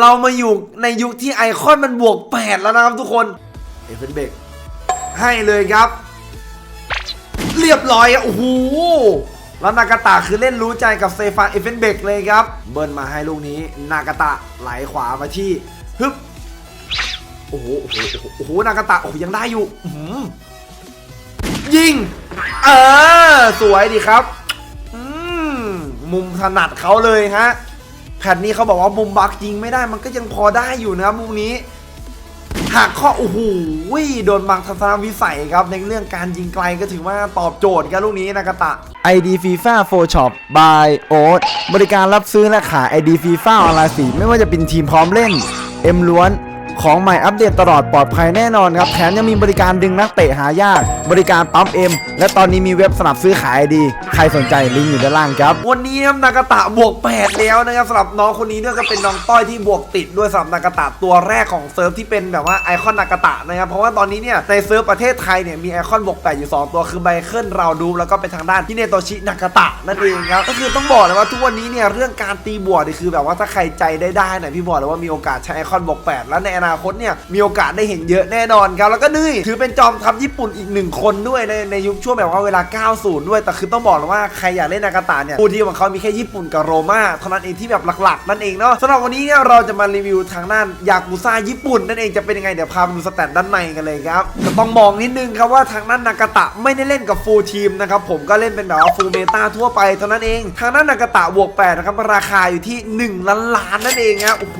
เรามาอยู่ในยุคที่ไอคอนมันบวก 8 แล้วนะครับทุกคนเอฟเฟนเบกให้เลยครับ เรียบร้อยอะโอ้โหแล้วนากาตะคือเล่นรู้ใจกับเซฟานเอฟเฟนเบกเลยครับ เบิร์นมาให้ลูกนี้ นากาตะไหลขวามาที่ฮึบโอ้โหโอ้โหโอ้โหนากาตะโอ้ยังได้อยู่หือยิงเออสวยดีครับอืมมุมถนัดเขาเลยฮะ ผ่นนี้เขาบอกว่ามุมบักยิงไม่ได้มันก็ยังพอได้อยู่นะครับมุมนี้หากข้อโอ้โหโดนบังทัศนวิสัยครับ ในเรื่องการยิงไกลก็ถือว่าตอบโจทย์กับลูกนี้นากาตะ ID FIFA 4 Shop by Oat บริการรับซื้อและขาย ID FIFA ออนไลน์สีไม่ว่าจะเป็นทีมพร้อมเล่น เอ็มล้วน ของใหม่อัปเดตตลอดปลอดภัยแน่นอนครับแถมยังมีบริการดึงนักเตะหายาก บริการปั๊ม M และตอนนี้มีเว็บสนับซื้อขาย ID ใครสนใจลิงก์อยู่ด้านล่างครับ วันนี้นะครับนากาตะบวก 8 แล้วนะครับสำหรับน้องคนนี้เนี่ยก็เป็นน้องต้อยที่บวกติดด้วยสำหรับนากาตะตัวแรกของเซิร์ฟที่เป็นแบบว่าไอคอนนากาตะนะครับเพราะว่าตอนนี้เนี่ยในเซิร์ฟประเทศไทยเนี่ยมีไอคอนบวก 8 อยู่ 2 ตัวคือไบเคิลราดูแล้วก็เป็นทางด้านที่เนโตชินากาตะนั่นเองครับก็คือต้องบอกเลยว่าทุกวันนี้เนี่ยเรื่องการตีบวกนี่คือแบบว่าถ้าใครใจได้ได้เนี่ยพี่บอกเลยว่ามีโอกาสใช้ไอคอนบวก 8 แล้วในอนาคตเนี่ยมีโอกาสได้เห็นเยอะแน่นอนครับแล้วก็นี่ถือเป็นจอมทัพญี่ปุ่นอีกหนึ่งคนด้วยในในยุคช่วงแบบว่าเวลา 90 ด้วยแต่คือต้องบอกเลยว่าใครอยากเล่นนากาตะเนี่ยผู้ที่ของเขามีแค่ญี่ปุ่นกับโรม่าเท่านั้นเองที่แบบหลักๆ นั่นเองเนาะสำหรับวันนี้เนี่ยเราจะมารีวิวทางด้านยากุซ่าญี่ปุ่นนั่นเองจะเป็นยังไงเดี๋ยวพาไปดูสแตทด้านในกันเลยครับก็ต้องมองนิดนึงครับว่าทางด้านนากาตะไม่ได้เล่นกับฟูลทีมนะครับผมก็เล่นเป็นแบบว่าฟูลเมตาทั่วไปเท่านั้นเอง ทางด้านนากาตะบวก8นะครับราคาอยู่ที่ 1 ล้านล้านนั่นเองครับโอ้โห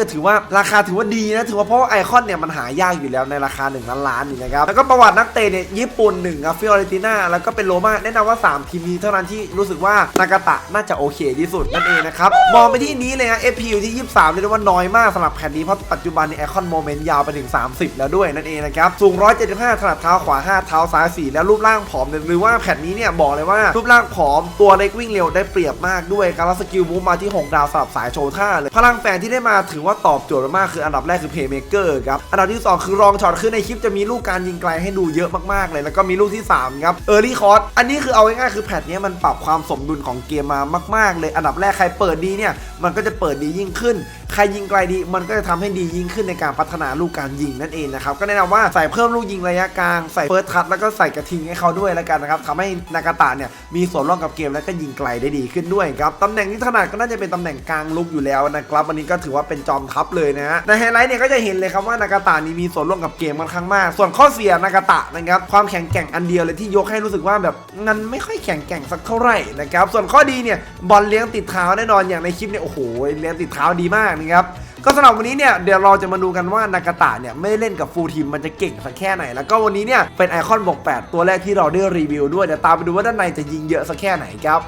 ก็ถือว่าราคาถือว่าดีนะถือว่าเพราะไอคอนเนี่ยมันหายากอยู่แล้วในราคา1ล้านล้านนี่นะครับแล้วก็ประวัตินักเตะเนี่ยญี่ปุ่น1ครับฟิออเรติน่าแล้วก็เป็นโรม่าแนะนำว่า 3 ทีมนี้เท่านั้นที่รู้สึกว่านากาตะน่าจะโอเคที่สุดนั่นเองนะครับมองไปที่นี้เลยฮะ FP อยู่ที่ 23เรียกได้ว่าน้อยมากสำหรับแผ่นนี้เพราะปัจจุบันนี้ไอคอนโมเมนต์ยาวไปถึง 30 แล้วด้วยนั่นเองนะครับสูง 175ถนัดเท้าขวา 5 เท้าซ้าย 4 แล้วรูปร่างผอมเนี่ยหรือว่าแผ่นนี้เนี่ยบอกเลยว่ารูปร่างผอมตัวเล็กวิ่งเร็วได้เปรียบมากด้วยการสกิลมูฟมาที่ 6 ดาวสำหรับสายโชว์ท่าเลยพลังแฝงที่ได้มาถือว่าตอบโจทย์มากคืออันดับแรกคือเพย์เมเกอร์ครับ อันดับที่ 2 คือรองช็อตคือในคลิปจะมีลูกการยิงไกลให้ดูเยอะมากๆเลย แล้วก็มีลูกที่ 3 ครับเออร์ลี่คอร์สอันนี้คือเอาง่ายๆคือแพทนี้มันปรับความสมดุลของเกมมามาก ๆ เลย อันดับแรกใครเปิดดีเนี่ยมันก็จะเปิดดียิ่งขึ้น ใครยิงไกลดี มันก็จะทำให้ดียิ่งขึ้นในการพัฒนาลูกการยิงนั่นเองนะครับก็แนะนำว่าใส่เพิ่มลูกยิงระยะกลางใส่เฟิร์สทัชแล้วก็ใส่กระทิงให้เขาด้วยแล้วกันนะครับทำให้นากาตะเนี่ยมีส่วนร่วมกับเกมแล้วก็ยิงไกลได้ดีขึ้นด้วยครับตำแหน่งที่ถนัดก็น่าจะเป็นตำแหน่งกลางลุกอยู่แล้วนะครับวันนี้ก็ถือว่าเป็นจอมทัพเลยนะฮะในไฮไลท์เนี่ยก็จะเห็นเลยครับว่านากาตะนี่มีส่วนร่วมกับเกมค่อนข้างมาก ส่วนข้อเสียนากาตะนะครับความแข็งแกร่งอันเดียวเลยที่ยกให้รู้สึกว่าแบบมันไม่ค่อยแข็งแกร่งสักเท่าไหร่นะครับส่วนข้อดีเนี่ยบอลเลี้ยงติดเท้าแน่นอนอย่างในคลิปเนี่ยโอ้โหเลี้ยงติดเท้าดีมากนะครับก็สำหรับวันนี้เนี่ยเดี๋ยวเราจะมาดูกันว่านากาตะเนี่ยไม่เล่นกับฟูลทีมมันจะเก่งสักแค่ไหน แล้วก็วันนี้เนี่ยเป็นไอคอนบวก8ตัวแรกที่เราได้รีวิวด้วยเดี๋ยวตามไปดูว่าด้านในจะยิงเยอะสักแค่ไหนครับ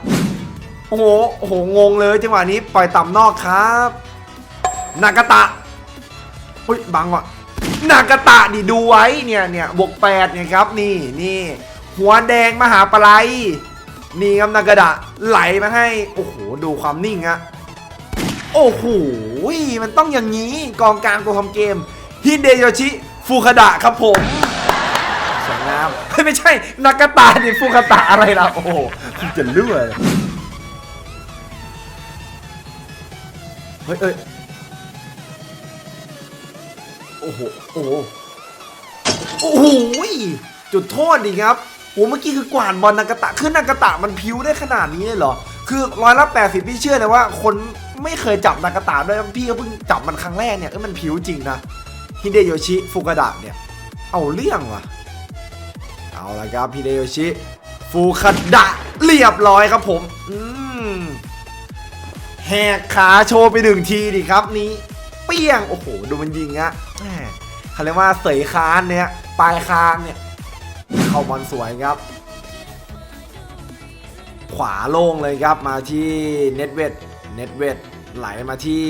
โอ้โหโอ้โหงงเลยจังหวะนี้ปล่อยต่ำนอกครับนากาตะ อุ้ยบังว่ะนากาตะดิดูไว้เนี่ยเนี่ยบวก8เนี่ยครับนี่นี่หัวแดงมหาปลายนี่ครับนากาตะไหลมาให้ โอ้โหดูความนิ่งอะโอ้โหมันต้องอย่างนี้กองกลางตัวทำเกมฮิเดโยชิฟูคาดะครับผมสวยงามเฮ้ยไม่ใช่นากาตะนี่ฟูคาตะอะไรล่ะโอ้โหจะเลื่อยเฮ้ยเอ้ย โอ้โห โอ้โหโอ้โหจุดโทษดีครับโอ้เมื่อกี้คือกวาดบอลนากาตะคือนากาตะมันพิ้วได้ขนาดนี้เลยเหรอ คือร้อยละแปดสิบพี่เชื่อเลยว่า คนไม่เคยจับนากาตะด้วยพี่ก็เพิ่งจับมันครั้งแรกเนี่ยเออมันพิ้วจริงนะฮิเดโยชิฟุกดะเนี่ย เอาเรื่องว่ะ เอาละครับฮิเดโยชิฟูคาดะเรียบร้อยครับผม อืมแหกขาโชว์ไปหนึ่งทีดิครับนี้ เปี้ยง โอ้โห ดูมันยิงอะแหมเขาเรียกว่าเสยคานเนี่ยปลายคางเนี่ย เข้าบอลสวยครับ ขวาโล่งเลยครับ มาที่เน็ตเวทเน็ตเวทไหลมาที่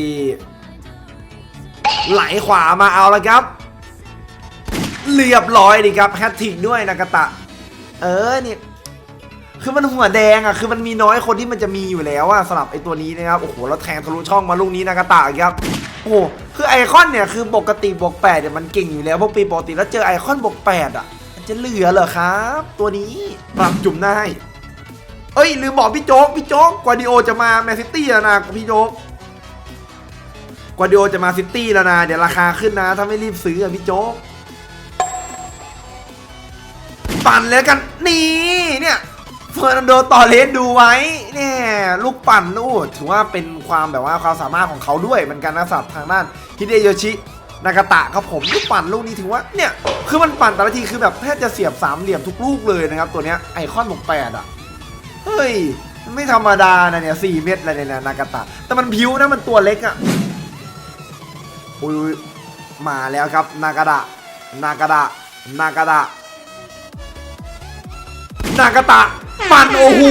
ไหลขวามาเอาแล้วครับ เรียบร้อยดีครับแฮตทิกด้วยนากาตะ เออเนี่ยคือมันหัวแดงอะ คือมันมีน้อยคนที่มันจะมีอยู่แล้วอะสำหรับไอตัวนี้นะครับ โอ้โห แล้วแทงทะลุช่องมาลูกนี้นากาตะครับ โอ้โหคือไอคอนเนี่ยคือปกติบวกแปดเนี่ยมันเก่งอยู่แล้วเพราะปีปกติแล้วเจอไอคอนบวกแปดอะมันจะเหลือเหรอครับ ตัวนี้ปรับจุ่มได้เอ้ยลืมบอกพี่โจ๊กพี่โจ๊กกวาดิโอจะมาแมนซิตี้แล้วนะพี่โจ๊กกวาดิโอจะมาซิตี้แล้วนะเดี๋ยวราคาขึ้นนะ ถ้าไม่รีบซื้ออะพี่โจ๊กปั่นแล้วกันนี่เนี่ย เฟอร์นันโดต่อเลสดูไว้เนี่ยลูกปั่นนู่ถือว่าเป็นความแบบว่าความสามารถของเขาด้วยเหมือนกันนะสำหรับทางด้านฮิเดโยชินากาตะครับผมลูกปั่นลูกนี้ถือว่าเนี่ยคือมันปั่นแต่ละทีคือแบบแทบจะเสียบสามเหลี่ยมทุกลูกเลยนะครับตัวเนี้ยไอคอนบกแปดอะเฮ้ยไม่ธรรมดานะเนี่ยสี่เม็ดอะไรเนี่ยนากาตะ แต่มันพิ้วนะมันตัวเล็กอะอุ้ยมาแล้วครับนากาดะนากาดะนากาดะ นากาตะปั่นโอ้โห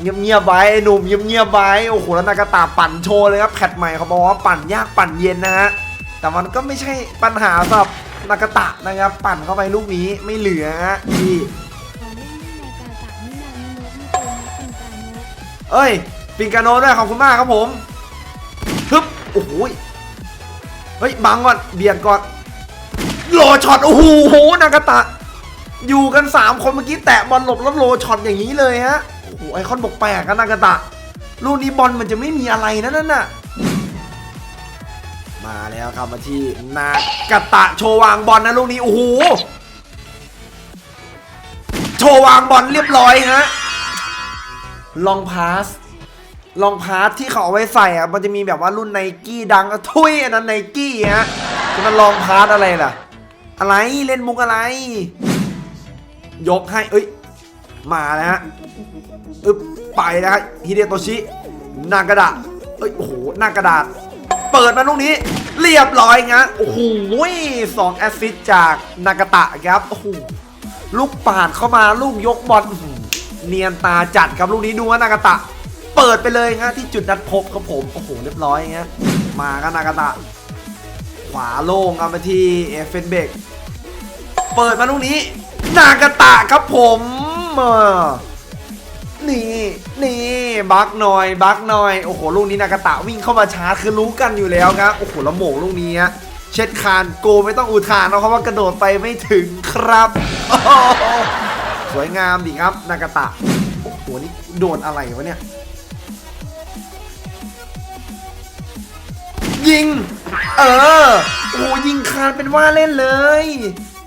เงียบเงียบไว้หนุ่มเงียบเงียบไว้โอ้โหแล้วนากาตะปั่นโชว์เลยครับแพทใหม่เขาบอกว่าปั่นยากปั่นเย็นนะฮะแต่มันก็ไม่ใช่ปัญหาสำหรับนากาตะนะครับ ปั่นเข้าไปลูกนี้ไม่เหลือฮะพี่ของเล่นที่นายกาตะนินานิโนตมิโตนะเป็นการโนตเอ้ยปิงกาโนด้วยขอบคุณมากครับผมฮึบโอ้โหเฮ้ยบังก่อนเบียดก่อนโลช็อตโอ้โหนากาตะ อยู่กัน 3 คนเมื่อกี้แตะบอลหลบแล้วโลช็อตอย่างนี้เลยฮะโอ้โหไอคอนบกแปลกกันากาตะลูกนี้บอลมันจะไม่มีอะไรนะนั่นน่ะมาแล้วครับมาที่นากาตะโชวางบอลนะลูกนี้โอ้โหโชวางบอลเรียบร้อยฮะลองพาสลองพาสที่เขาเอาไว้ใส่อะมันจะมีแบบว่ารุ่นไนกี้ดังทุยอันนั้นไนกี้ฮะจะมันลองพาสอะไรล่ะ อะไรเล่นมุกอะไร ยกให้เอ้ยมาแล้วฮะอึบไปแล้วฮะฮิเดโตชินากาดะเอ้ยโอ้โหหน้ากระดาษ เปิดมาลูกนี้ เรียบร้อยงะโอ้โหสองแอสซิสต์จากนากาตะครับโอ้โหลูกปาดเข้ามาลูกยกบอลเนียนตาจัดครับลูกนี้ดูว่านากาตะ เปิดไปเลยฮะที่จุดนัดพบครับผมโอ้โหเรียบร้อยฮะมากันนากาตะ ขวาโล่งเอามาที่เอฟเฟนเบกเปิดมาลูกนี้ นากาตะครับผมนี่นี่บักหน่อยบักหน่อยโอ้โหลูกนี้นากาตะวิ่งเข้ามาชาร์จคือรู้กันอยู่แล้วครับโอ้โหแล้วโมงลูกนี้เช็ดคานโกไม่ต้องอุทานนะเพราะว่ากระโดดไปไม่ถึงครับสวยงามดีครับนากาตะโอ้โหนี่โดนอะไรวะเนี่ยยิง เออ โอ้ยิงคานเป็นว่าเล่นเลย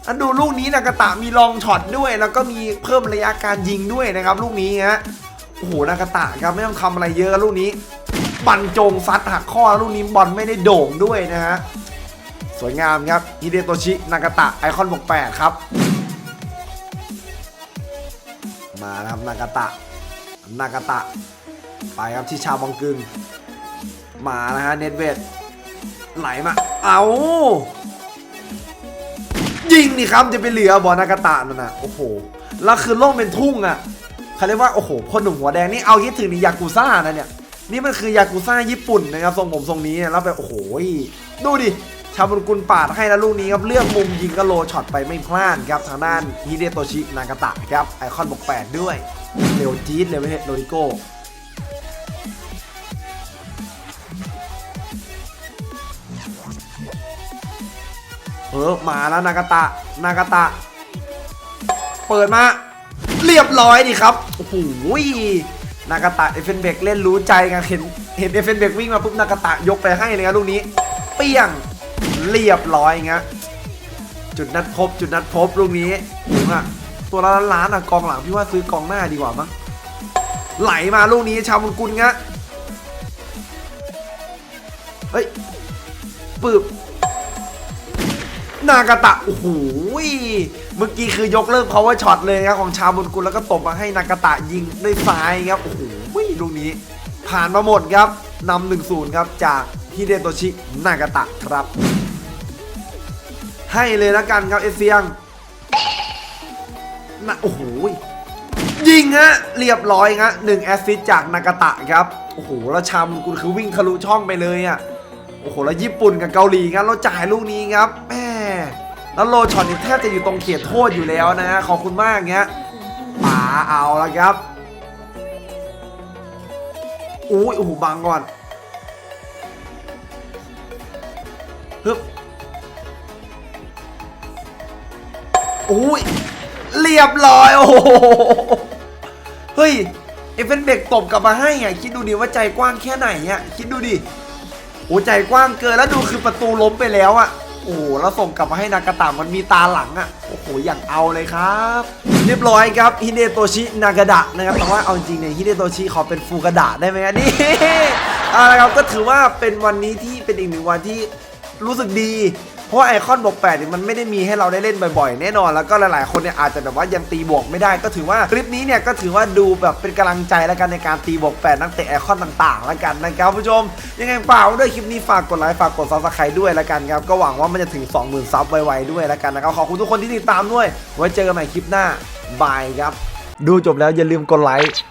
อันดูลูกนี้นากาตะมีลองช็อตด้วย แล้วก็มีเพิ่มระยะการยิงด้วยนะครับ ลูกนี้ฮะโอ้โหนากาตะครับไม่ต้องทำอะไรเยอะลูกนี้บันจงซัดหักข้อลูกนี้บอลไม่ได้โด่งด้วยนะฮะสวยงามครับฮิเดโตชินากาตะไอคอนบกแปครับ มาแล้วครับนากาตะนากาตะ ไปครับที่ชาวบองกึงมานะฮะเน็ตเวทไหลมาเอา ยิงนี่ครับจะไปเหลือบอนากาตะนั่นนะโอ้โหแล้วคือโล่งเป็นทุ่งอะเขาเรียกว่าโอ้โหพ่อหนุ่มหัวแดงนี่เอาคิดถึงนี่ยากูซ่านะเนี่ยนี่มันคือยากูซ่าญี่ปุ่นนะครับทรงผมทรงนี้แล้วแบบโอ้โหดูดิชาวบุญกุลปาดให้แล้วลูกนี้ครับเลือกมุมยิงก็โลช็อตไปไม่พลาดครับทางด้านฮิเดโตชินากาตะครับไอคอนบกแปดด้วยเร็วจี๊ดเลยไม่ใช่โรดิโก้ เออมาแล้วนากาตะนากาตะ เปิดมา เรียบร้อยดิครับโอ้โหนากาตะเอฟเฟนเบกเล่นรู้ใจกันเห็นเห็นเอฟเฟนเบกวิ่งมาปุ๊บนากาตะยกไปให้เลยครับลูกนี้ เปี้ยงเรียบร้อยงะจุดนัดพบจุดนัดพบลูกนี้ถึงอะตัวละล้านอะกองหลังพี่ว่าซื้อกองหน้าดีกว่ามั้งไหลมาลูกนี้ชาวมุนกุลงะเฮ้ยปึ๊บ นากาตะโอ้โหเมื่อกี้คือยกเลิก power shot เลยครับของชาบุญกุลแล้วก็ตบมาให้นากาตะยิงด้วยซ้ายครับโอ้โหลูกนี้ ผ่านมาหมดครับนำหนึ่งศูนย์ครับจากฮิเดโตชินากาตะครับ ให้เลยแล้วกันครับเอเซียงนะโอ้โหยิงฮะเรียบร้อยฮะหนึ่งแอสซิสจากนากาตะครับโอ้โหแล้วชาบุญกุลคือวิ่งทะลุช่องไปเลยอะโอ้โหแล้วญี่ปุ่นกับเกาหลีครับเราจ่ายลูกนี้ครับแแล้วโลช็อตนี่แทบจะอยู่ตรงเขตโทษอยู่แล้วนะฮะขอบคุณมากเงี้ยป๋าเอาละครับอุ้ยโอ้โหบังก่อนฮึบอุ้ยเรียบร้อยโอ้โหเฮ้ยเอฟเฟนเบกตบกลับมาให้อะคิดดูดิว่าใจกว้างแค่ไหนอะคิดดูดิโอ้ใจกว้างเกินแล้วดูคือประตูล้มไปแล้วอะ โอ้โหแล้วส่งกลับมาให้นากาตะมันมีตาหลังอะโอ้โหอย่างเอาเลยครับ เรียบร้อยครับฮิเดโตชินากาดะนะครับแต่ว่าเอาจริงเนี่ยฮิเดโตชิขอเป็นฟูกาดะได้ไหมอันนี่เอาละครับก็ถือว่าเป็นวันนี้ที่เป็นอีกหนึ่งวันที่รู้สึกดี เพราะไอคอนบวกแปดเนี่ยมันไม่ได้มีให้เราได้เล่นบ่อยๆ แน่นอนแล้วก็หลายๆคนเนี่ยอาจจะแบบว่ายังตีบวกไม่ได้ ก็ถือว่าคลิปนี้เนี่ยก็ถือว่าดูแบบเป็นกำลังใจแล้วกันในการตีบวกแปดนักเตะไอคอนต่างๆ แล้วกันนะครับผู้ชม ยังไงเปล่าด้วยคลิปนี้ฝากกดไลค์ฝากกดซับสไครต์ด้วยแล้วกันครับก็หวังว่ามันจะถึง 20,000ซับไวๆด้วยแล้วกันนะครับขอบคุณทุกคนที่ติดตามด้วย ไว้เจอกันใหม่คลิปหน้าบายครับ ดูจบแล้วอย่าลืมกดไลค์